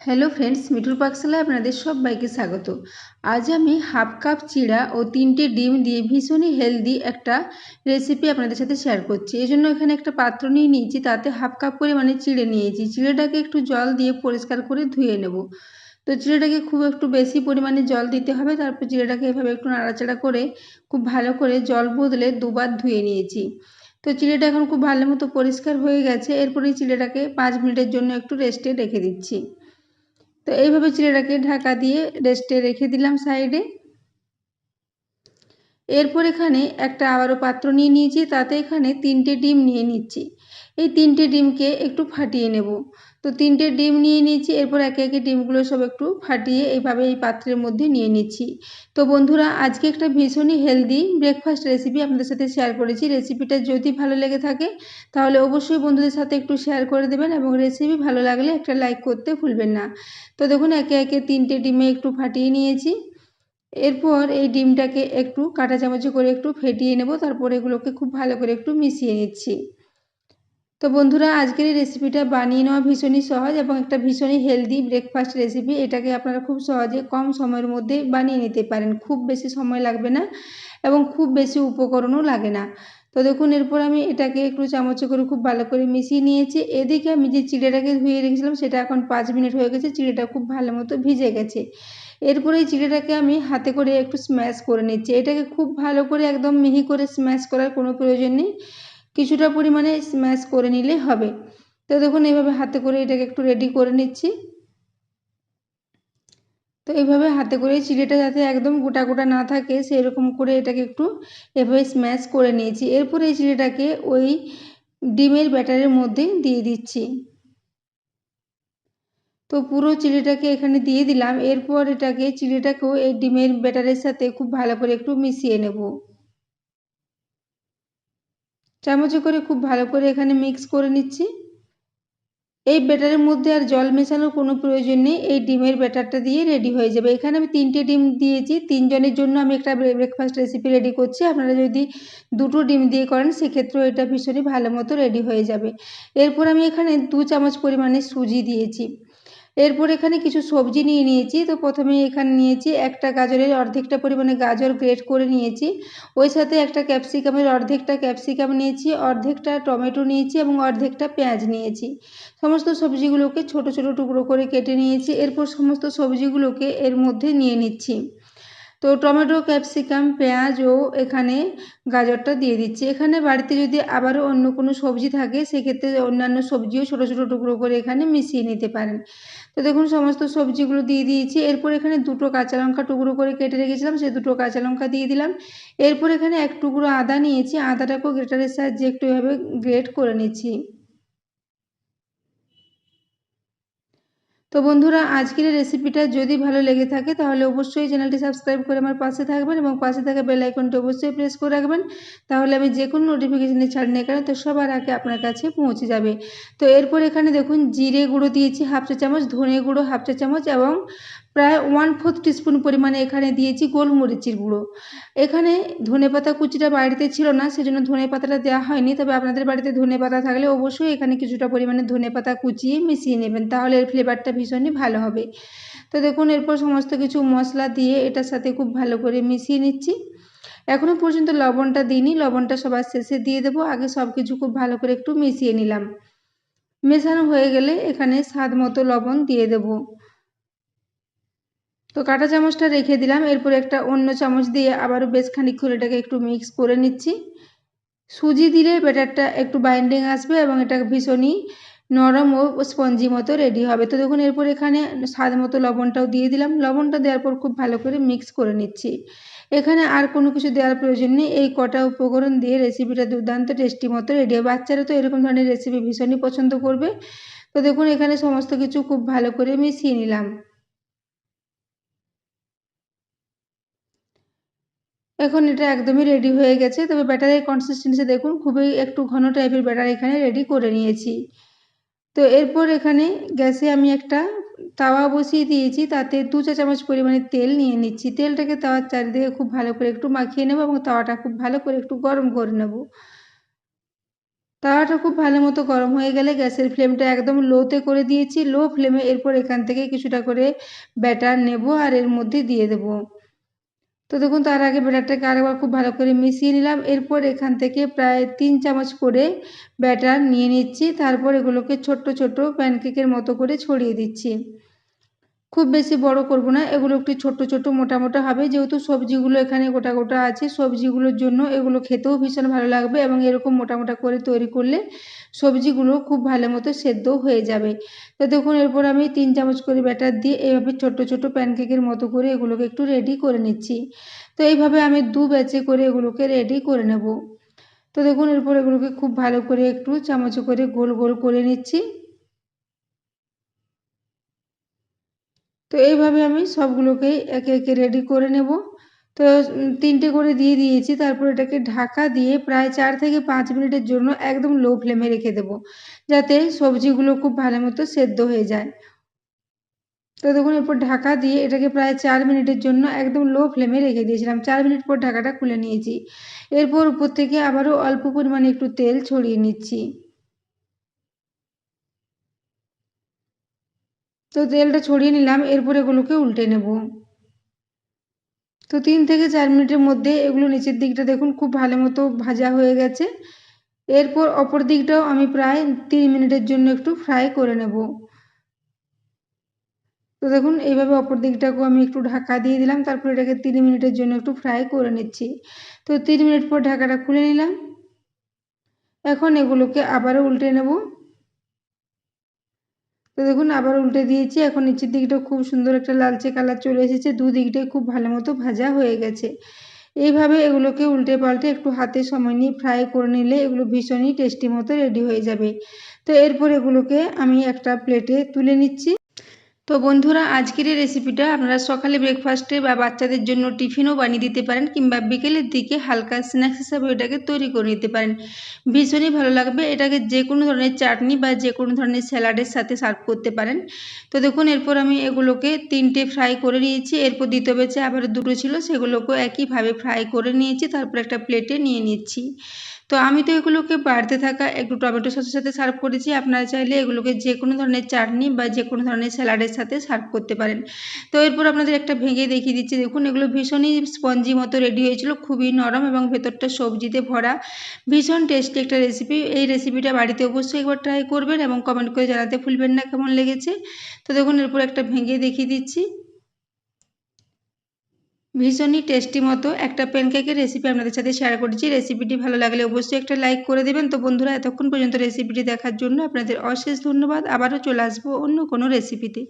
Hello friends, মিঠুর পাকশালায় আপনাদের সবাইকে স্বাগত। আজ আমি হাফ কাপ চিড়া ও তিনটে ডিম দিয়ে ভীষণই হেলদি একটা রেসিপি আপনাদের সাথে শেয়ার করছি। এই জন্য এখানে একটা পাত্র নিয়ে নিয়েছি, তাতে হাফ কাপ পরিমাণে চিড়ে নিয়েছি। চিড়েটাকে একটু জল দিয়ে পরিষ্কার করে ধুয়ে নেব। তো চিড়েটাকে খুব একটু বেশি পরিমাণে জল দিতে হবে, তারপর চিড়েটাকে এভাবে একটু নাড়াচাড়া করে খুব ভালো করে জল বদলে দুবার ধুয়ে নিয়েছি। তো চিড়েটা এখন খুব ভালো মতো পরিষ্কার হয়ে গেছে এরপরে চিড়েটাকে পাঁচ মিনিটের জন্য একটু রেস্টে রেখে দিচ্ছি। তো এইভাবে চিড়েটাকে ঢাকা দিয়ে রেস্টে রেখে দিলাম সাইডে। এরপর এখানে একটা আবারও পাত্র নিয়ে নিয়েছি, তাতে এখানে তিনটে ডিম নিয়ে নিচ্ছি। এই তিনটে ডিমকে একটু ফাটিয়ে নেব। তো তিনটে ডিম নিয়ে নিয়েছি, এরপর একে একে ডিমগুলো সব একটু ফাটিয়ে এইভাবে এই পাত্রের মধ্যে নিয়ে নিচ্ছি। তো বন্ধুরা, আজকে একটা ভীষণই হেলদি ব্রেকফাস্ট রেসিপি আপনাদের সাথে শেয়ার করেছি। রেসিপিটা যদি ভালো লেগে থাকে, তাহলে অবশ্যই বন্ধুদের সাথে একটু শেয়ার করে দেবেন এবং রেসিপি ভালো লাগলে একটা লাইক করতে ভুলবেন না। তো দেখুন, একে একে তিনটে ডিমে একটু ফাটিয়ে নিয়েছি। এরপর এই ডিমটাকে একটু কাঁটা চামচে করে একটু ফেটিয়ে নেব, তারপর এগুলোকে খুব ভালো করে একটু মিশিয়ে নিচ্ছি। তো বন্ধুরা, আজকের এই রেসিপিটা বানিয়ে নেওয়া ভীষণই সহজ এবং একটা ভীষণই হেলদি ব্রেকফাস্ট রেসিপি এটাকে আপনারা খুব সহজে কম সময়ের মধ্যে বানিয়ে নিতে পারেন। খুব বেশি সময় লাগবে না এবং খুব বেশি উপকরণও লাগে না। তো দেখুন, এরপর আমি এটাকে একটু চামচে করে খুব ভালো করে মিশিয়ে নিয়েছি। এদিকে আমি যে চিড়েটাকে ধুয়ে রেখেছিলাম, সেটা এখন পাঁচ মিনিট হয়ে গেছে, চিড়েটা খুব ভালো মতো ভিজে গেছে। এরপরে এই চিড়েটাকে আমি হাতে করে একটু স্ম্যাশ করে নিচ্ছি। এটাকে খুব ভালো করে একদম মিহি করে স্ম্যাশ করার কোনো প্রয়োজন নেই। কিছুটা পরিমাণে স্ম্যাশ করে নিলে হবে। তো দেখুন, এইভাবে হাতে করে এটাকে একটু রেডি করে নিচ্ছি। তো এইভাবে হাতে করে চিড়েটা যাতে একদম গোটা গোটা না থাকে, সেরকম করে এটাকে একটু এভাবে স্ম্যাশ করে নিয়েছি। এরপরে এই চিড়েটাকে ওই ডিমের ব্যাটারের মধ্যে দিয়ে দিচ্ছি। তো পুরো চিড়েটাকে এখানে দিয়ে দিলাম। এরপর এটাকে, চিড়েটাকেও এই ডিমের ব্যাটারের সাথে খুব ভালো করে একটু মিশিয়ে নেব। চামচে করে খুব ভালো করে এখানে মিক্স করে নিচ্ছি। এই ব্যাটারের মধ্যে আর জল মেশানোর কোনো প্রয়োজন নেই। এই ডিমের ব্যাটারটা দিয়ে রেডি হয়ে যাবে। এখানে আমি তিনটে ডিম দিয়েছি। তিনজনের জন্য আমি একটা ব্রেকফাস্ট রেসিপি রেডি করছি। আপনারা যদি দুটো ডিম দিয়ে করেন, সেক্ষেত্রেও এটা ভীষণই ভালো মতো রেডি হয়ে যাবে। এরপর আমি এখানে দু চামচ পরিমাণে সুজি দিয়েছি। এরপর এখানে কিছু সবজি নিয়ে নিয়েছি। তো প্রথমে এখানে নিয়েছি একটা গাজরের অর্ধেকটা পরিমাণে গাজর গ্রেট করে নিয়েছি। ওই সাথে একটা ক্যাপসিকামের অর্ধেকটা ক্যাপসিকাম নিয়েছি, অর্ধেকটা টমেটো নিয়েছি এবং অর্ধেকটা পেঁয়াজ নিয়েছি। সমস্ত সবজিগুলোকে ছোট ছোট টুকরো করে কেটে নিয়েছি। এরপর সমস্ত সবজিগুলোকে এর মধ্যে নিয়ে নিচ্ছি। তো টমেটো, ক্যাপসিকাম, পেঁয়াজ ও এখানে গাজরটা দিয়ে দিচ্ছি। এখানে বাড়িতে যদি আবারও অন্য কোনো সবজি থাকে, সেক্ষেত্রে অন্যান্য সবজিও ছোটো ছোটো টুকরো করে এখানে মিশিয়ে নিতে পারেন। তো দেখুন, সমস্ত সবজিগুলো দিয়ে দিয়েছি। এরপর এখানে দুটো কাঁচা লঙ্কা টুকরো করে কেটে রেখেছিলাম সেই দুটো কাঁচা লঙ্কা দিয়ে দিলাম। এরপর এখানে এক টুকরো আদা নিয়েছি। আদাটাকেও গ্রেটারের সাহায্যে একটু এভাবে গ্রেট করে নিচ্ছি। তো বন্ধুরা, আজকের এই রেসিপিটা যদি ভালো লেগে থাকে, তাহলে অবশ্যই চ্যানেলটি সাবস্ক্রাইব করে আমার পাশে থাকবেন এবং পাশে থাকা বেল আইকনটি অবশ্যই প্রেস করে রাখবেন। তাহলে আমি যে কোনো নোটিফিকেশানে নিয়ে কেন তো সবার আগে আপনার কাছে পৌঁছে যাবে। তো এরপর এখানে দেখুন, জিরে গুঁড়ো দিয়েছি হাফ চা চামচ ধনে গুঁড়ো হাফ চা চামচ এবং প্রায় ওয়ান ফোর্থ টিস্পুন পরিমাণে এখানে দিয়েছি গোলমরিচের গুঁড়ো। এখানে ধনে পাতা কুচিটা বাড়িতে ছিল না, সেজন্য ধনে পাতাটা দেওয়া হয়নি। তবে আপনাদের বাড়িতে ধনে পাতা থাকলে অবশ্যই এখানে কিছুটা পরিমাণে ধনে পাতা কুচিয়ে মিশিয়ে নেবেন, তাহলে এর ফ্লেভারটা ভীষণই ভালো হবে। তো দেখুন, এরপর সমস্ত কিছু মশলা দিয়ে এটার সাথে খুব ভালো করে মিশিয়ে নিচ্ছি। এখনও পর্যন্ত লবণটা দিইনি, লবণটা সবার শেষে দিয়ে দেবো। আগে সব কিছু খুব ভালো করে একটু মিশিয়ে নিলাম। মেশানো হয়ে গেলে এখানে স্বাদ মতো লবণ দিয়ে দেবো। তো কাঁটা চামচটা রেখে দিলাম, এরপর একটা অন্য চামচ দিয়ে আবারও বেশ খানিকক্ষণ এটাকে একটু মিক্স করে নিচ্ছি। সুজি দিলে ব্যাটারটা একটু বাইন্ডিং আসবে এবং এটা ভীষণই নরম ও স্পঞ্জি মতো রেডি হবে। তো দেখুন, এরপর এখানে স্বাদ মতো লবণটাও দিয়ে দিলাম। লবণটা দেওয়ার পর খুব ভালো করে মিক্স করে নিচ্ছি। এখানে আর কোনো কিছু দেওয়ার প্রয়োজন নেই। এই কটা উপকরণ দিয়ে রেসিপিটা দুর্দান্ত টেস্টি মতো রেডি হবে। বাচ্চারা তো এরকম ধরনের রেসিপি ভীষণই পছন্দ করবে। তো দেখুন, এখানে সমস্ত কিছু খুব ভালো করে মিশিয়ে নিলাম। এখন এটা একদমই রেডি হয়ে গেছে। তবে ব্যাটারের কনসিস্টেন্সি দেখুন, খুবই একটু ঘন টাইপের ব্যাটার এখানে রেডি করে নিয়েছি। তো এরপর এখানে গ্যাসে আমি একটা তাওয়া বসিয়ে দিয়েছি, তাতে দু চা চামচ পরিমাণে তেল নিয়ে নিচ্ছি। তেলটাকে তাওয়ার চারিদিকে খুব ভালো করে একটু মাখিয়ে নেব এবং তাওয়াটা খুব ভালো করে একটু গরম করে নেব। তাওয়াটা খুব ভালো মতো গরম হয়ে গেলে গ্যাসের ফ্লেমটা একদম লোতে করে দিয়েছি। লো ফ্লেমে এরপর এখান থেকে কিছুটা করে ব্যাটার নেব আর এর মধ্যে দিয়ে দেব। তো দেখুন, তার আগে ব্যাটারটাকে আরেকবার খুব ভালো করে মিশিয়ে নিলাম। এরপর এখান থেকে প্রায় তিন চামচ করে ব্যাটার নিয়ে নিচ্ছি। তারপর এগুলোকে ছোট্ট ছোট্ট প্যানকেকের মতো করে ছড়িয়ে দিচ্ছি। খুব বেশি বড় করব না, এগুলো একটু ছোট্ট ছোট্ট, মোটা মোটা হবে। যেহেতু সবজিগুলো এখানে গোটা গোটা আছে, সবজিগুলোর জন্য এগুলো খেতেও ভীষণ ভালো লাগবে এবং এরকম মোটা মোটা করে তৈরি করলে সবজিগুলো খুব ভালো মতো সেদ্ধ হয়ে যাবে। তো দেখুন, এরপর আমি তিন চামচ করে ব্যাটার দিয়ে এইভাবে ছোট্ট ছোট্ট প্যানকেকের মতো করে এগুলোকে একটু রেডি করে নিচ্ছি। তো এইভাবে আমি দু ব্যাচে করে এগুলোকে রেডি করে নেব। তো দেখুন, এরপর এগুলোকে খুব ভালো করে একটু চামচে করে গোল গোল করে নিচ্ছি। তো এইভাবে আমি সবগুলোকেই একে একে রেডি করে নেব। তো তিনটে করে দিয়ে দিয়েছি। তারপর এটাকে ঢাকা দিয়ে প্রায় চার থেকে পাঁচ মিনিটের জন্য একদম লো ফ্লেমে রেখে দেব, যাতে সবজিগুলো খুব ভালো মতো সেদ্ধ হয়ে যায়। তো দেখুন, এরপর ঢাকা দিয়ে এটাকে প্রায় চার মিনিটের জন্য একদম লো ফ্লেমে রেখে দিয়েছিলাম। চার মিনিট পর ঢাকাটা খুলে নিয়েছি। এরপর উপর থেকে আবারও অল্প পরিমাণে একটু তেল ছড়িয়ে নিচ্ছি। তো তেলটা ছড়িয়ে নিলাম, এরপর এগুলোকে উল্টে নেব। তো তিন থেকে চার মিনিটের মধ্যে এগুলো নিচের দিকটা দেখুন, খুব ভালো মতো ভাজা হয়ে গেছে। এরপর অপর দিকটাও আমি প্রায় তিন মিনিটের জন্য একটু ফ্রাই করে নেব। তো দেখুন, এইভাবে অপর দিকটাকেও আমি একটু ঢাকা দিয়ে দিলাম, তারপর এটাকে তিন মিনিটের জন্য একটু ফ্রাই করে নিচ্ছি। তো তিন মিনিট পর ঢাকাটা খুলে নিলাম। এখন এগুলোকে আবারও উল্টে নেব। তো দেখুন, আবার উল্টে দিয়েছি। এখন নিচের দিকটা খুব সুন্দর একটা লালচে কালার চলে এসেছে। দুদিকটাই খুব ভালো মতো ভাজা হয়ে গেছে। এইভাবে এগুলোকে উল্টে পাল্টে একটু হাতে সময় নিয়ে ফ্রাই করে নিলে এগুলো ভীষণই টেস্টি মতো রেডি হয়ে যাবে। তো এরপর এগুলোকে আমি একটা প্লেটে তুলে নিচ্ছি। তো বন্ধুরা, আজকের এই রেসিপিটা আপনারা সকালে ব্রেকফাস্টে বা বাচ্চাদের জন্য টিফিনও বানিয়ে দিতে পারেন কিংবা বিকেলের দিকে হালকা স্ন্যাক্স হিসাবে এটাকে তৈরি করে নিতে পারেন। ভীষণই ভালো লাগবে। এটাকে যে কোনো ধরনের চাটনি বা যে কোনো ধরনের স্যালাডের সাথে সার্ভ করতে পারেন। তো দেখুন, এরপর আমি এগুলোকে তিনটে ফ্রাই করে নিয়েছি। এরপর দ্বিতীয় বেছে আবার দুটো ছিল, সেগুলোকেও একইভাবে ফ্রাই করে নিয়েছি। তারপর একটা প্লেটে নিয়ে নিচ্ছি। তো আমি তো এগুলোকে বাড়তে থাকা একটু টমেটো সসের সাথে সার্ভ করেছি। আপনারা চাইলে এগুলোকে যে কোনো ধরনের চাটনি বা যে কোনো ধরনের স্যালাডের সাথে সার্ভ করতে পারেন। তো এরপর আপনাদের একটা ভেঙে দেখিয়ে দিচ্ছি। দেখুন, এগুলো ভীষণই স্পঞ্জি মতো রেডি হয়েছিল, খুবই নরম এবং ভেতরটা সবজিতে ভরা। ভীষণ টেস্টি একটা রেসিপি এই রেসিপিটা বাড়িতে অবশ্যই একবার ট্রাই করবেন এবং কমেন্ট করে জানাতে ভুলবেন না কেমন লেগেছে। তো দেখুন, এরপর একটা ভেঙে দেখিয়ে দিচ্ছি। ভীষণই টেস্টি মতো একটা প্যানকেকের রেসিপি আপনাদের সাথে শেয়ার করছি। রেসিপিটি ভালো লাগলে অবশ্যই একটা লাইক করে দেবেন। তো বন্ধুরা, এতক্ষণ পর্যন্ত রেসিপিটি দেখার জন্য আপনাদের অশেষ ধন্যবাদ। আবারও চলে আসব অন্য কোনো রেসিপিতে